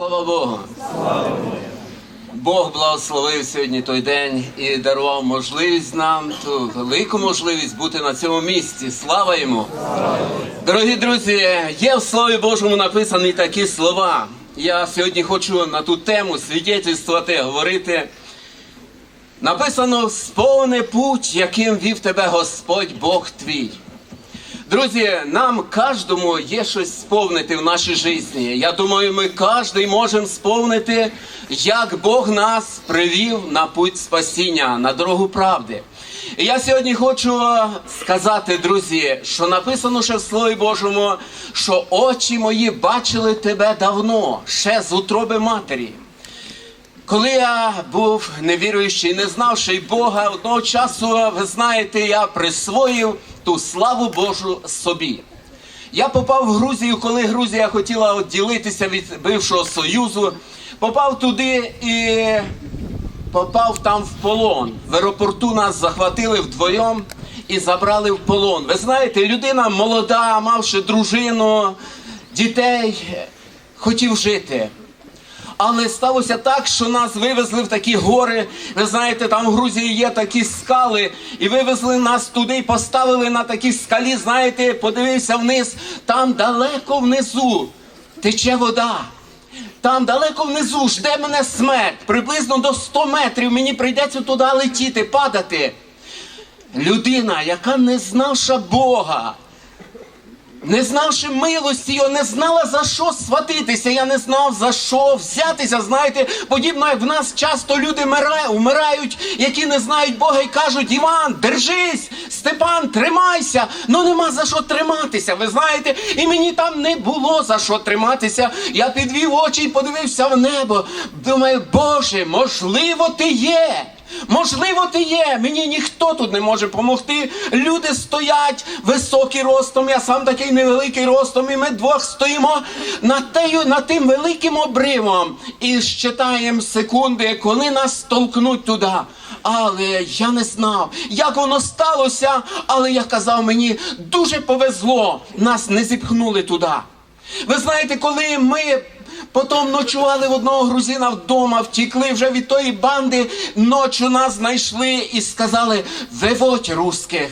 Слава Богу! Бог благословив сьогодні той день і дарував можливість нам, ту велику можливість бути на цьому місці. Слава йому! Дорогі друзі, є в Слові Божому написані такі слова. Я сьогодні хочу на ту тему свідетельствувати, говорити. Написано сповни путь, яким вів тебе Господь Бог твій. Друзі, нам кожному є щось сповнити в нашій житті. Я думаю, ми кожен можемо сповнити, як Бог нас привів на путь спасіння, на дорогу правди. І я сьогодні хочу сказати, друзі, що написано ще в Слові Божому, що очі мої бачили тебе давно, ще з утроби матері. Коли я був невіруючий, не знавши Бога, одного часу, ви знаєте, я присвоїв ту славу Божу собі. Я попав в Грузію, коли Грузія хотіла відділитися від бившого Союзу, попав туди і попав там в полон. В аеропорту нас захватили вдвоєм і забрали в полон. Ви знаєте, людина молода, мавши дружину, дітей, хотів жити. Але сталося так, що нас вивезли в такі гори. Ви знаєте, там в Грузії є такі скали, і вивезли нас туди і поставили на такій скалі. Знаєте, подивився вниз, там далеко внизу тече вода. Там далеко внизу жде мене смерть. Приблизно до 100 метрів мені прийдеться туди летіти, падати. Людина, яка не знавша Бога, не знавши милості, його не знала за що сватитися. Я не знав за що взятися. Знаєте, подібно як в нас часто люди вмира- вмирають, які не знають Бога і кажуть: Іван, держись, Степан, тримайся. Ну нема за що триматися. Ви знаєте, і мені там не було за що триматися. Я підвів очі і подивився в небо. Думаю, Боже, можливо, ти є. Можливо, ти є. Мені ніхто тут не може допомогти. Люди стоять високі ростом. Я сам такий невеликий ростом, і ми двох стоїмо над, тею, над тим великим обривом і щитаємо секунди, коли нас толкнуть туди. Але я не знав, як воно сталося. Але я казав, мені дуже повезло, нас не зіпхнули туди. Ви знаєте, коли ми потім ночували в одного грузина вдома, втікли вже від тої банди, ночі нас знайшли і сказали: виводь русських.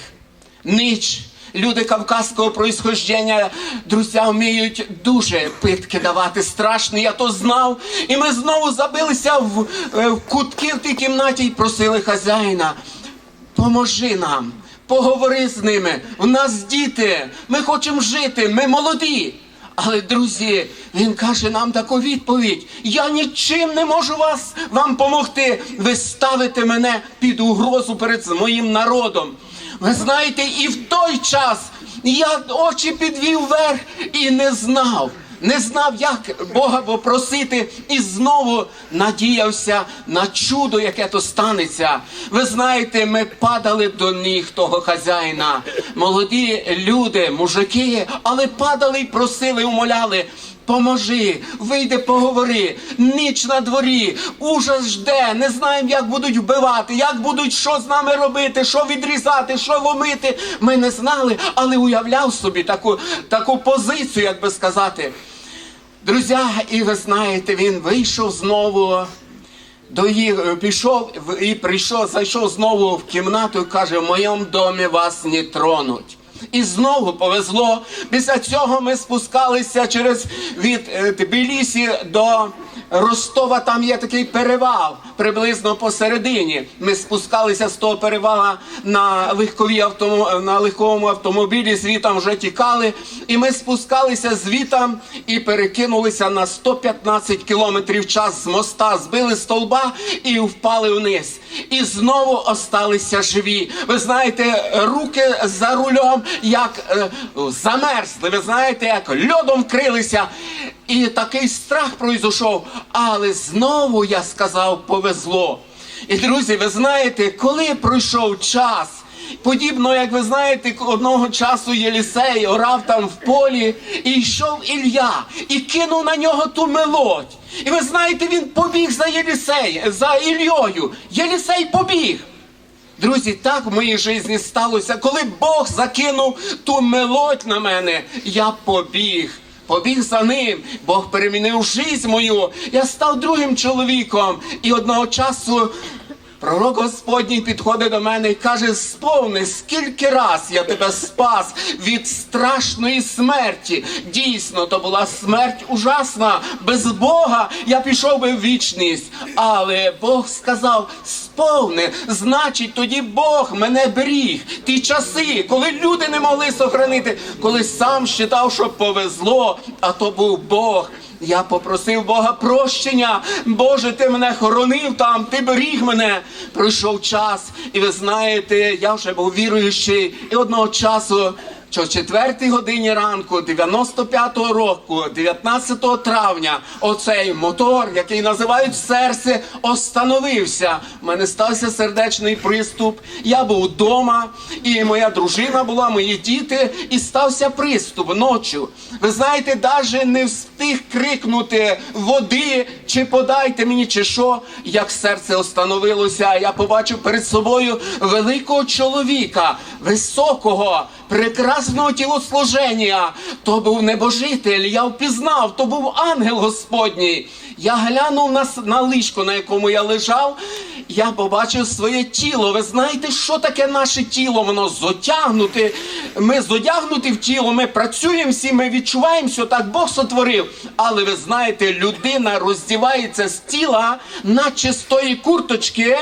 Ніч. Люди кавказького происхождення, друзі, вміють дуже питки давати страшні, я то знав. І ми знову забилися в, е, в кутки в тій кімнаті і просили хазяїна. Поможи нам, поговори з ними. У нас діти, ми хочемо жити, ми молоді. Але, друзі, він каже нам таку відповідь: я нічим не можу вас вам помогти. Ви ставите мене під угрозу перед моїм народом. Ви знаєте, і в той час я очі підвів вверх і не знав. Не знав, як Бога попросити, і знову надіявся на чудо, яке то станеться. Ви знаєте, ми падали до ніг того хазяїна. Молоді люди, мужики, але падали і просили, умоляли. Поможи, вийди, поговори, ніч на дворі, ужас жде, не знаємо, як будуть вбивати, як будуть що з нами робити, що відрізати, що ломити. Ми не знали, але уявляв собі таку, таку позицію, як би сказати. Друзі, і ви знаєте, він вийшов знову до їх, пішов і прийшов, зайшов знову в кімнату і каже: в моєму домі вас не тронуть. І знову повезло. Після цього ми спускалися через від е, Тбілісі до Ростова. Там є такий перевал, приблизно посередині. Ми спускалися з того перевала на легковій автомо... на легковому автомобілі. Звітом вже тікали. І ми спускалися звітом і перекинулися на 115 кілометрів час з моста, збили столба і впали вниз. І знову осталися живі. Ви знаєте, руки за рулем як е, замерзли. Ви знаєте, як льодом вкрилися. І такий страх пройшов. Але знову я сказав, повезло. І друзі, ви знаєте, коли пройшов час. Подібно, як ви знаєте, одного часу Єлісей орав там в полі, і йшов Ілля, і кинув на нього ту мелодь. І ви знаєте, він побіг за Єлісей, за Ільйою. Єлісей побіг. Друзі, так в моїй житті сталося, коли Бог закинув ту мелодь на мене, я побіг побіг за ним. Бог перемінив жизнь мою. Я став другим чоловіком. І одного часу Пророк Господній підходить до мене і каже: сповни, скільки раз я тебе спас від страшної смерті. Дійсно, то була смерть ужасна. Без Бога я пішов би в вічність. Але Бог сказав: сповни, значить, тоді Бог мене беріг. Ті часи, коли люди не могли сохранити, коли сам вважав, що повезло, а то був Бог. Я попросив Бога прощення. Боже, ти мене хоронив там, ти беріг мене. Пройшов час, і ви знаєте, я вже був віруючий, і одного часу. Що в четвертій годині ранку 95-го року, 19 травня, оцей мотор, який називають серце, остановився. У мене стався сердечний приступ. Я був вдома, і моя дружина була, мої діти, і стався приступ ночі. Ви знаєте, навіть не встиг крикнути води, чи подайте мені, чи що, як серце остановилося. Я побачив перед собою великого чоловіка, високого, прекрасного тілослуження. То був небожитель, я впізнав, то був ангел Господній. Я глянув на, на ліжко, на якому я лежав. Я побачив своє тіло. Ви знаєте, що таке наше тіло? Воно зодягнуте. Ми зодягнуті в тіло, ми працюємо всі, ми відчуваємо, що так Бог сотворив. Але ви знаєте, людина роздівається з тіла, наче з тої курточки.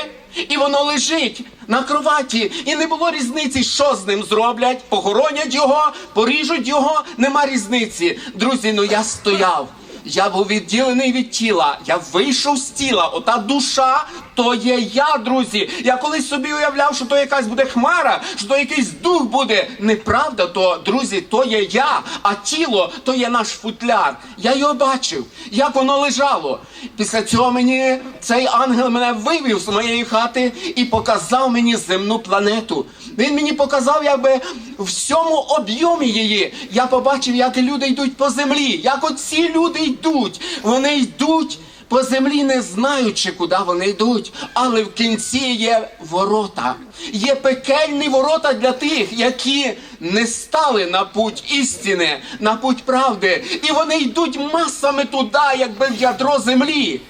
І воно лежить на кроваті, і не було різниці, що з ним зроблять. Похоронять його, поріжуть його, нема різниці. Друзі, ну я стояв. Я був відділений від тіла. Я вийшов з тіла. Ота душа то є я, друзі. Я колись собі уявляв, що то якась буде хмара, що то якийсь дух буде. Неправда, то друзі, то є я, а тіло то є наш футляр. Я його бачив, як воно лежало. Після цього мені цей ангел мене вивів з моєї хати і показав мені земну планету. Він мені показав, якби в всьому об'ємі її. Я побачив, як люди йдуть по землі, як оці люди йдуть. Вони йдуть. По землі не знаючи, куди вони йдуть, але в кінці є ворота. Є пекельні ворота для тих, які не стали на путь істини, на путь правди. І вони йдуть масами туди, якби в ядро землі.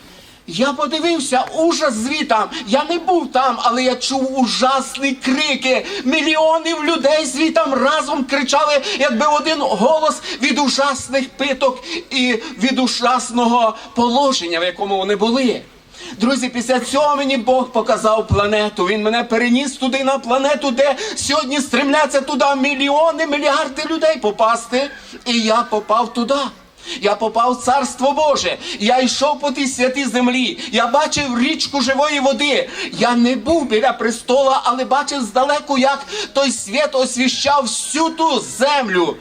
Я подивився ужас звітам. Я не був там, але я чув ужасні крики. Мільйонів людей звітам разом кричали, якби один голос від ужасних питок і від ужасного положення, в якому вони були. Друзі, після цього мені Бог показав планету. Він мене переніс туди на планету, де сьогодні стремляться туди мільйони, мільярди людей попасти. І я попав туди. Я попав в царство Боже. Я йшов по тій святій землі. Я бачив річку живої води. Я не був біля престола, але бачив здалеку, як той світ освіщав всю ту землю.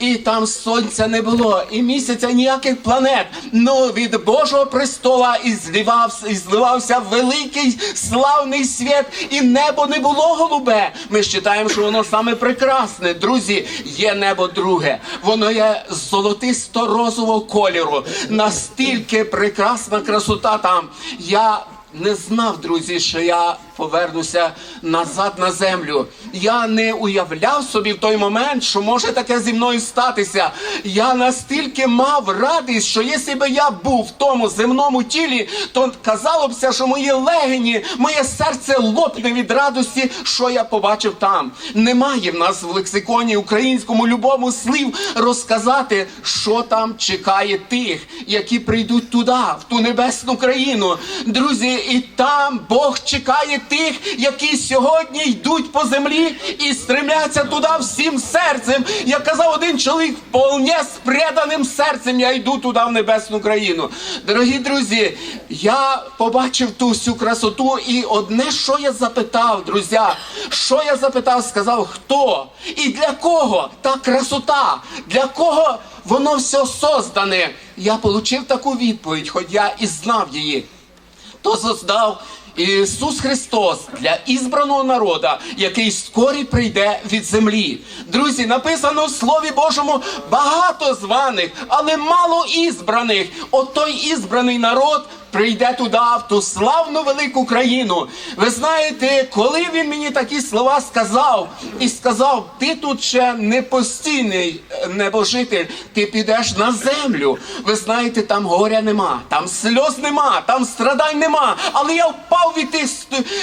І там сонця не було, і місяця ніяких планет. Ну від Божого престола і зливався, і зливався великий славний світ, і небо не було голубе. Ми вважаємо, що воно саме прекрасне. Друзі, є небо друге. Воно є золотисто розового кольору. Настільки прекрасна красота там. Я не знав, друзі, що я повернуся назад на землю. Я не уявляв собі в той момент, що може таке зі мною статися. Я настільки мав радість, що якщо б я був в тому земному тілі, то казало бся, що мої легені, моє серце лопне від радості, що я побачив там. Немає в нас в лексиконі українському любому слів розказати, що там чекає тих, які прийдуть туди, в ту небесну країну. Друзі, і там Бог чекає тих, які сьогодні йдуть по землі і стремляться туди всім серцем. Як казав один чоловік, вполне з преданим серцем я йду туди в небесну країну. Дорогі друзі, я побачив ту всю красоту, і одне, що я запитав, друзі, що я запитав, сказав, хто і для кого та красота, для кого воно все создане. Я отримав таку відповідь, хоч я і знав її то создав Ісус Христос для ізбраного народа, який скорі прийде від землі. Друзі, написано в Слові Божому багато званих, але мало ізбраних. От той ізбраний народ прийде туди, в ту славну велику країну. Ви знаєте, коли він мені такі слова сказав і сказав, ти тут ще не постійний е, небожитель, ти підеш на землю. Ви знаєте, там горя нема, там сльоз нема, там страдань нема. Але я впав від тих,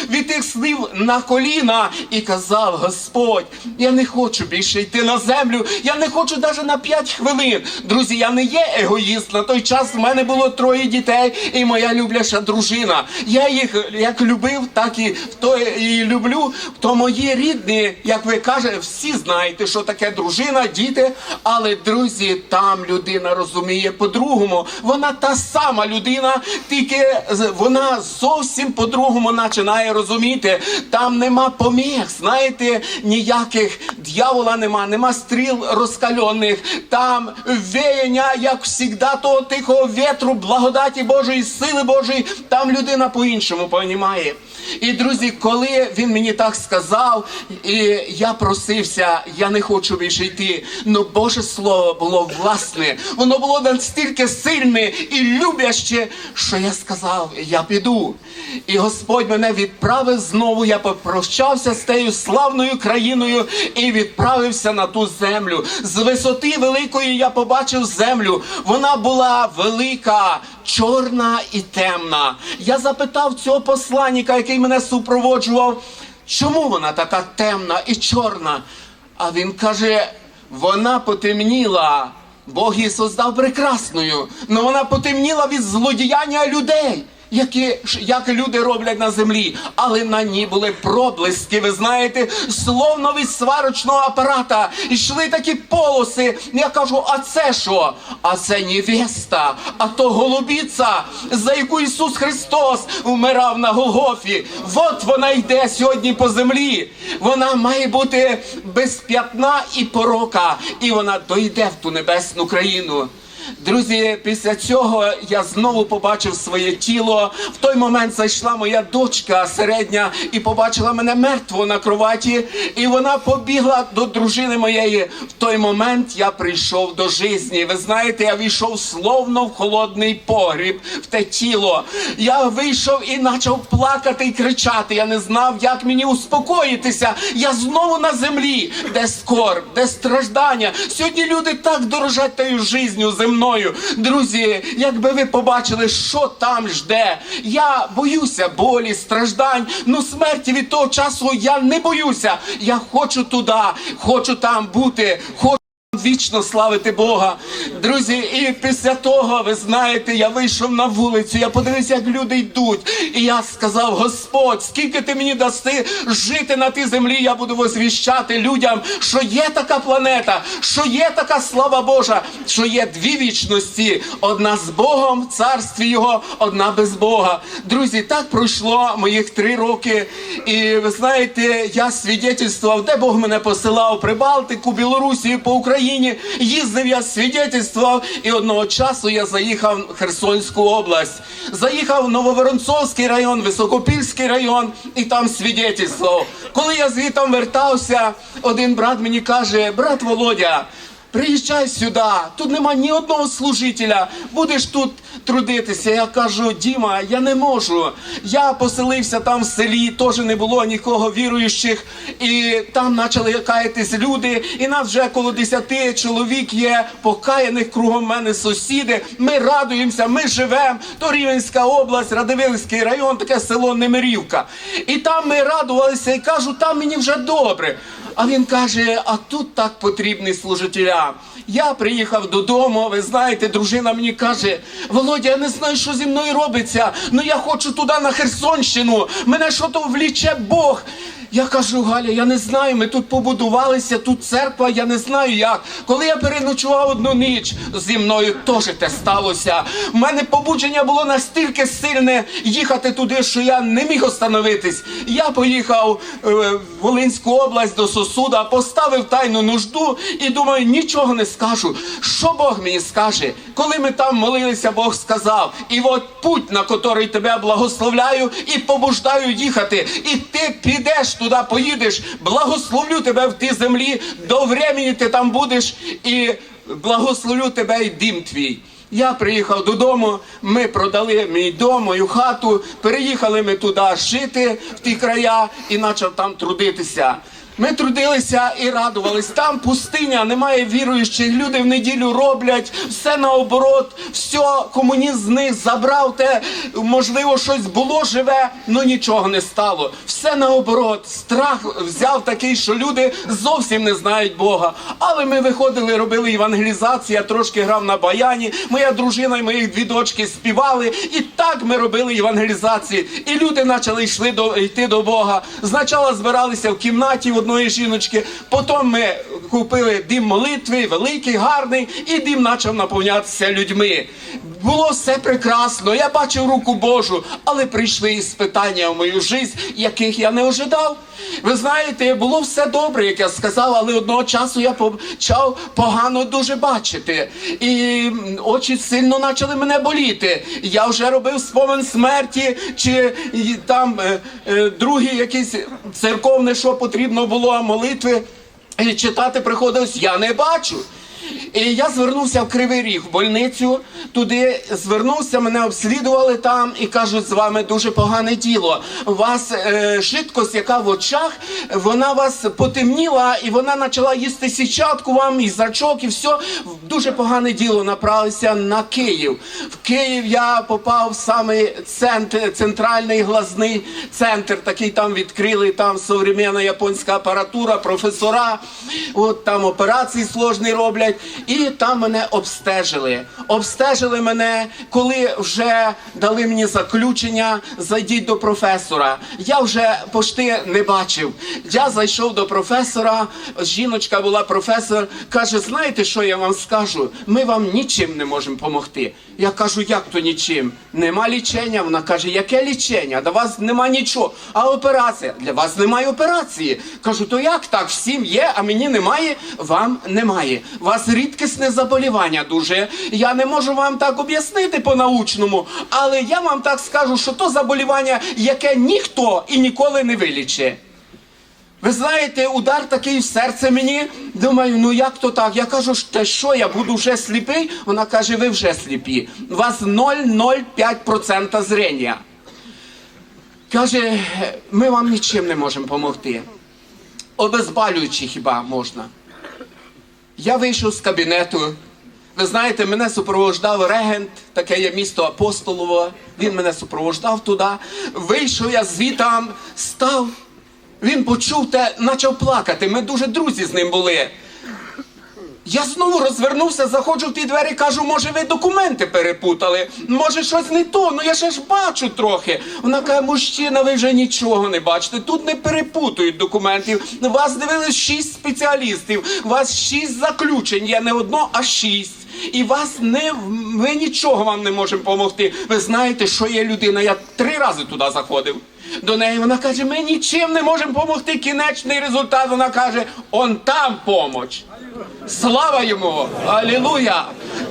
від тих слів на коліна і казав: Господь, я не хочу більше йти на землю, я не хочу навіть на 5 хвилин. Друзі, я не є егоїст. На той час в мене було троє дітей і моя любляша дружина. Я їх як любив, так і то і люблю. То мої рідні, як ви кажете, всі знаєте, що таке дружина, діти. Але друзі, там людина розуміє по-другому. Вона та сама людина, тільки вона зовсім по-другому починає розуміти. Там нема поміг, знаєте, ніяких дьявола нема, нема стріл розкальоних. Там веяння, як завжди, того тихого вітру, благодаті Божої, сили Божої. Там людина по-іншому понімає. І друзі, коли він мені так сказав, і я просився, я не хочу більше йти. Ну Боже Слово було власне, воно було настільки сильне і любяще, що я сказав, я піду. І Господь мене відправив знову. Я попрощався з тією славною країною і відправився на ту землю. З висоти великої я побачив землю. Вона була велика, чорна і темна. Я запитав цього посланника, який мене супроводжував, чому вона така темна і чорна? А він каже: вона потемніла. Бог її создав прекрасною, але вона потемніла від злодіяння людей. Які як люди роблять на землі, але на ній були проблиски, ви знаєте, словно від сварочного апарата. Йшли такі полоси. Я кажу, а це що? А це невеста, а то голубіця, за яку Ісус Христос вмирав на Голгофі. От вона йде сьогодні по землі. Вона має бути без п'ятна і порока, і вона дойде в ту небесну країну. Друзі, після цього я знову побачив своє тіло. В той момент зайшла моя дочка середня і побачила мене мертвого на кроваті. І вона побігла до дружини моєї. В той момент я прийшов до житті. Ви знаєте, я війшов словно в холодний погріб, в те тіло. Я вийшов і почав плакати і кричати. Я не знав, як мені успокоїтися. Я знову на землі, де скорб, де страждання. Сьогодні люди так дорожать тою життю земною. Друзі, якби ви побачили, що там жде. Я боюся болі, страждань. Ну смерті від того часу я не боюся. Я хочу туди, хочу там бути. Хочу Вічно славити Бога. Друзі, і після того, ви знаєте, я вийшов на вулицю, я подивився, як люди йдуть. І я сказав: Господь, скільки ти мені даси жити на тій землі, я буду возвіщати людям, що є така планета, що є така слава Божа, що є дві вічності: одна з Богом в царстві Його, одна без Бога. Друзі, так пройшло моїх три роки. І ви знаєте, я свідетельствував, де Бог мене посилав, Прибалтику, Білорусію, по Україні. Їздив я свідетельствував, і одного часу я заїхав в Херсонську область. Заїхав в Нововоронцовський район, Високопільський район, і там свідетельствував. Коли я звідти вертався, один брат мені каже: брат Володя. Приїжджай сюди, тут нема ні одного служителя, будеш тут трудитися. Я кажу, Діма, я не можу. Я поселився там в селі, теж не було нікого віруючих, і там почали каятись люди. І нас вже коло 10 чоловік є, покаяних кругом мене сусіди. Ми радуємося, ми живемо. То Рівенська область, Радивилський район, таке село Немирівка. І там ми радувалися і кажу, там мені вже добре. А він каже: а тут так потрібні служителя. Я приїхав додому. Ви знаєте, дружина мені каже: Володя, я не знаю, що зі мною робиться. але я хочу туди на Херсонщину. Мене що то вліче Бог. Я кажу, Галя, я не знаю, ми тут побудувалися, тут церква, я не знаю як. Коли я переночував одну ніч, зі мною теж те сталося. У мене побудження було настільки сильне їхати туди, що я не міг остановитись. Я поїхав е, в Волинську область до сосуда, поставив тайну нужду і думаю, нічого не скажу. Що Бог мені скаже? Коли ми там молилися, Бог сказав: і от путь, на котрий тебе благословляю і побуждаю їхати, і ти підеш туди, поїдеш, благословлю тебе в тій землі, до времени ти там будеш і благословлю тебе і дім твій. Я приїхав додому, ми продали мій дом, мою хату, переїхали ми туди жити в ті края і почав там трудитися. Ми трудилися і радувались. Там пустиня, немає віруючих, люди в неділю роблять, все наоборот, все комуніст з них забрав те, можливо, щось було живе, але нічого не стало. Все наоборот, страх взяв такий, що люди зовсім не знають Бога. Але ми виходили, робили евангелізацію, я трошки грав на баяні. Моя дружина і мої дві дочки співали. І так ми робили евангелізацію. І люди почали йшли до, йти до Бога. Спочатку збиралися в кімнаті одної жіночки, потім ми купили дім молитви, великий, гарний, і дім почав наповнятися людьми. Було все прекрасно, я бачив руку Божу, але прийшли іспитання в мою життя, яких я не ожидав. Ви знаєте, було все добре, як я сказав, але одного часу я почав погано дуже бачити. І очі сильно почали мене боліти. Я вже робив спомин смерті, чи там е, е, другі якісь церковне, що потрібно було, молитви. І читати приходилось, я не бачу. І я звернувся в Кривий Ріг, в больницю. Туди звернувся, мене обслідували там і кажуть, з вами дуже погане діло. У вас е, жидкость, яка в очах, вона вас потемніла, і вона почала їсти січатку вам, і зрачок, і все. Дуже погане діло направилися на Київ. В Київ я попав в самий центр, центральний глазний центр. Такий там відкрили, там современна японська апаратура, професора. От там операції сложні роблять. І там мене обстежили. Обстежили мене, коли вже дали мені заключення, зайдіть до професора. Я вже пошти не бачив. Я зайшов до професора, жіночка була професор, каже: знаєте, що я вам скажу? Ми вам нічим не можемо допомогти. Я кажу, як то нічим? Нема лічення. Вона каже, яке лічення? До вас нема нічого. А операція? Для вас немає операції. Кажу, то як так? Всім є, а мені немає, вам немає. У вас рідкісне заболівання дуже. Я не можу вам так об'яснити по-научному, але я вам так скажу, що то заболівання, яке ніхто і ніколи не вилічить. Ви знаєте, удар такий в серце мені. Думаю, ну як то так? Я кажу, та що я буду вже сліпий? Вона каже, ви вже сліпі. У вас 0,05% зрення. Каже, ми вам нічим не можемо допомогти. Обезболюючи хіба можна. Я вийшов з кабінету. Ви знаєте, мене супровождав регент, таке є місто Апостолово. Він мене супровождав туди. Вийшов я звітам, став. Він почув те, почав плакати. Ми дуже друзі з ним були. Я знову розвернувся, заходжу в ті двері, кажу, може, ви документи перепутали, може, щось не то, ну я ще ж бачу трохи. Вона каже, мужчина, ви вже нічого не бачите. Тут не перепутують документів. Вас дивились шість спеціалістів, вас шість заключень, є не одно, а шість. І вас не ми нічого вам не можемо допомогти. Ви знаєте, що є людина. Я три рази туди заходив. До неї вона каже: ми нічим не можемо допомогти. Кінечний результат. Вона каже: он там помоч. Слава йому! Алілуя!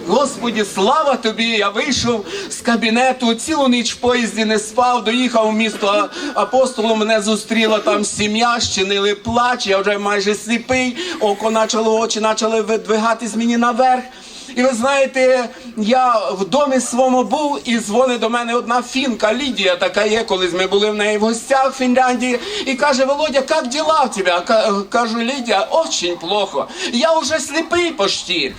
Господі, слава тобі! Я вийшов з кабінету, цілу ніч в поїзді не спав, доїхав в місто апостолу. Мене зустріла там сім'я, щинили плач. Я вже майже сліпий, око почало, очі почали видвигатись мені наверх. І ви знаєте, я в домі своєму був, і дзвонить до мене одна фінка, Лідія така є, колись ми були в неї в гостях в Фінляндії, і каже: Володя, як діла в тебе? Кажу, Лідія, очень плохо. Я вже сліпий почти.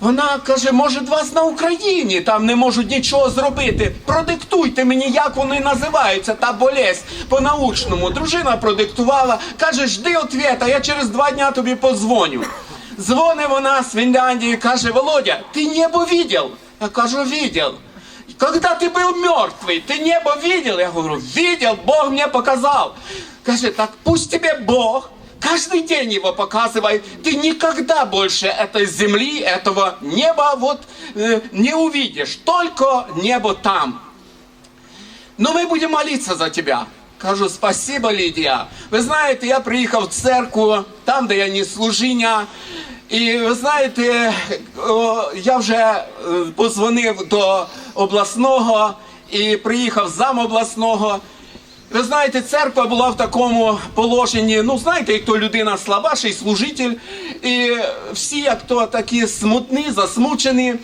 Вона каже, може, вас на Україні там не можуть нічого зробити. Продиктуйте мені, як вони називаються, та болезнь по-научному. Дружина продиктувала, каже, жди ответа, я через два дня тобі подзвоню. Дзвони вона з Фінляндії, каже, Володя, ти небо видел? Я кажу, видел. Когда ты был мертвый, ты небо видел? Я говорю, видел, Бог мне показал. Каже, так пусть тебе Бог каждый день его показывает. Ты никогда больше этой земли, этого неба вот э, не увидишь. Только небо там. Но мы будем молиться за тебя. Кажу, спасибо, Лідія. Ви знаєте, я приїхав в церкву, там, де я ніс служіння. І ви знаєте, я вже е, позвонив до обласного і приїхав зам обласного. Ви знаєте, церква була в такому положенні. Ну, знаєте, як то людина слабаший служитель, і всі як то такі смутні, засмучені.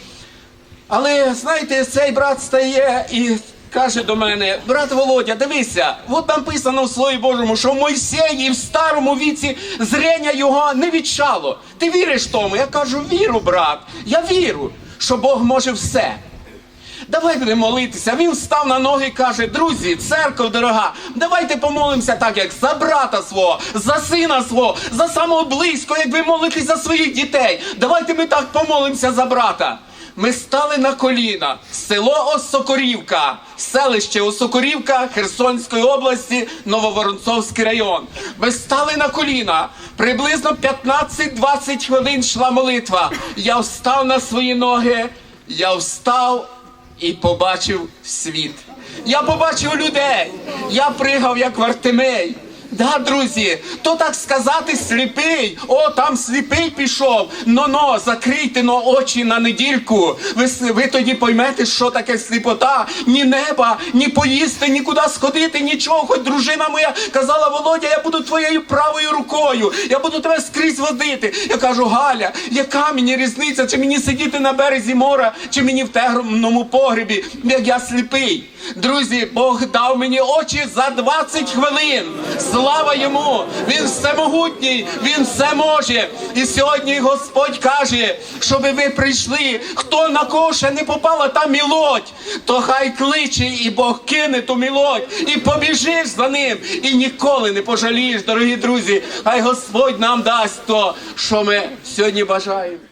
Але знаєте, цей брат стає і каже до мене: брат Володя, дивися, от написано в Слові Божому, що Мойсей в старому віці зрення його не відчало. Ти віриш тому? Я кажу, віру, брат. Я віру, що Бог може все. Давай будемо молитися. Він встав на ноги і каже: друзі, церква дорога, давайте помолимося так, як за брата свого, за сина свого, за самого близького, як ви молитесь за своїх дітей. Давайте ми так помолимося за брата. Ми стали на коліна. Село Осокорівка, селище Осокорівка Херсонської області, Нововоронцовський район. Ми стали на коліна. Приблизно 15-20 хвилин йшла молитва. Я встав на свої ноги, я встав і побачив світ. Я побачив людей. Я пригав як Вартимей. Да, друзі, то так сказати сліпий. О, там сліпий пішов. Но-но, закрийте но очі на недільку. Ви, ви тоді поймете, що таке сліпота. Ні неба, ні поїсти, нікуди сходити, нічого. Хоч дружина моя казала, Володя, я буду твоєю правою рукою. Я буду тебе скрізь водити. Я кажу, Галя, яка мені різниця, чи мені сидіти на березі моря, чи мені в темному погребі, як я сліпий. Друзі, Бог дав мені очі за 20 хвилин. Слава йому! Він всемогутній, він все може. І сьогодні Господь каже, щоб ви прийшли. Хто на кого ще не попала та мілодь, то хай кличе, і Бог кине ту мілодь, і побіжиш за ним, і ніколи не пожалієш, дорогі друзі. Хай Господь нам дасть то, що ми сьогодні бажаємо.